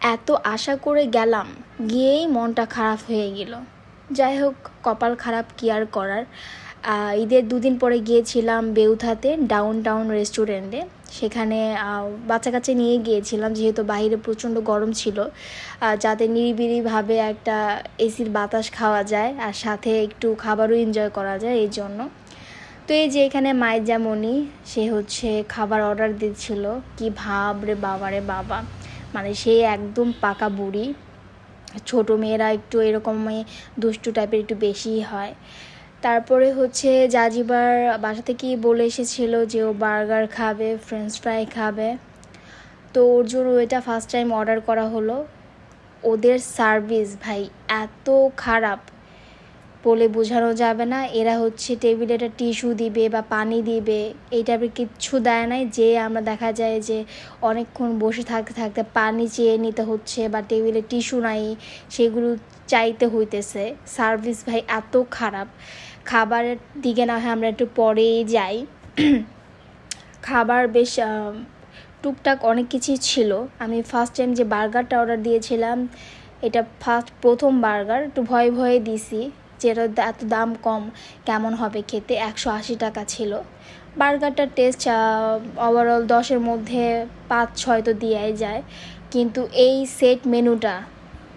এত আশা করে গেলাম, গিয়েই মনটা খারাপ হয়ে গেল। যাই হোক, কপাল খারাপ কি আর করার। ঈদের দুদিন পরে গিয়েছিলাম বেউথাতে ডাউন টাউন রেস্টুরেন্টে সেখানে বাচ্চা কাচ্চা নিয়ে গিয়েছিলাম, যেহেতু বাইরে প্রচণ্ড গরম ছিল। যাতে নিরিবিলিভাবে একটা এসির বাতাস খাওয়া যায়, আর সাথে একটু খাবারও এনজয় করা যায় এই জন্য। তো এই যে এখানে মায়ের যেমনই, সে হচ্ছে খাবার অর্ডার দিচ্ছিল। কি ভাব রে বাবা রে বাবা। মানে সে একদম পাকা বুড়ি। ছোট মেয়েরা একটু এরকম দুষ্টু টাইপের একটু বেশি হয়। তারপরে হচ্ছে জাজিবার বাসা থেকেই বলে এসেছিল যে ও বার্গার খাবে ফ্রেঞ্চ ফ্রাই খাবে। তো ওর জন্য ওইটা ফার্স্ট টাইম অর্ডার করা হলো। ওদের সার্ভিস ভাই এত খারাপ। বলে বোঝানো যাবে না। এরা হচ্ছে টেবিলে একটা টিস্যু দিবে বা পানি দিবে। এই টাইপের কিচ্ছু দেয় নাই। যে আমরা দেখা যায় যে অনেকক্ষণ বসে থাকতে থাকতে পানি চেয়ে নিতে হচ্ছে বা টেবিলে টিস্যু নাই, সেগুলো চাইতে হইতেছে। সার্ভিস ভাই এত খারাপ। খাবারের দিকে না হয় আমরা একটু পরেই যাই। খাবার বেশ টুকটাক অনেক কিছুই ছিল। আমি ফার্স্ট টাইম যে বার্গারটা অর্ডার দিয়েছিলাম, এটা ফার্স্ট প্রথম বার্গার একটু ভয়ে ভয়ে দিছি। যে এত দাম কম, কেমন হবে খেতে? একশো আশি টাকা ছিল। বার্গারটার টেস্ট ওভারঅল দশের মধ্যে পাঁচ ছয় তো দেওয়াই যায়। কিন্তু এই সেট মেনুটা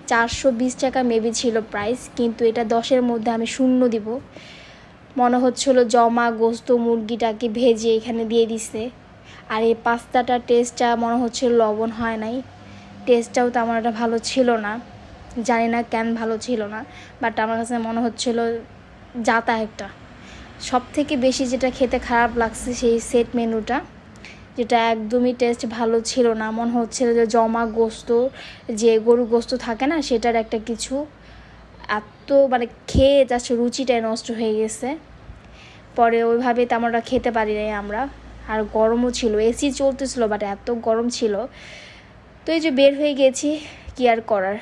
চারশো বিশ টাকা মেবি ছিল প্রাইস কিন্তু এটা দশের মধ্যে আমি শূন্য দিব। মনে হচ্ছিল জমা গোস্ত মুরগিটাকে ভেজে এখানে দিয়ে দিছে। আর এই পাস্তাটার টেস্টটা মনে হচ্ছিল লবণ হয় নাই। টেস্টটাও তেমন একটা ভালো ছিল না। জানি না কেন ভালো ছিল না বাট আমার কাছে মনে হচ্ছিল যাতা একটা। সব থেকে বেশি যেটা খেতে খারাপ লাগছে সেই সেট মেনুটা যেটা একদমই টেস্ট ভালো ছিল না। মনে হচ্ছিল যে জমা গোস্ত, যে গরু গোস্ত থাকে না, সেটার একটা কিছু এত মানে খেয়ে জাস্ট রুচিটাই নষ্ট হয়ে গেছে। পরে ওইভাবে তেমনটা খেতে পারি নাই আমরা, আর গরমও ছিল। এসি চলতেছিল বাট এত গরম ছিল। তো এই যে বের হয়ে গেছি, কি আর করার?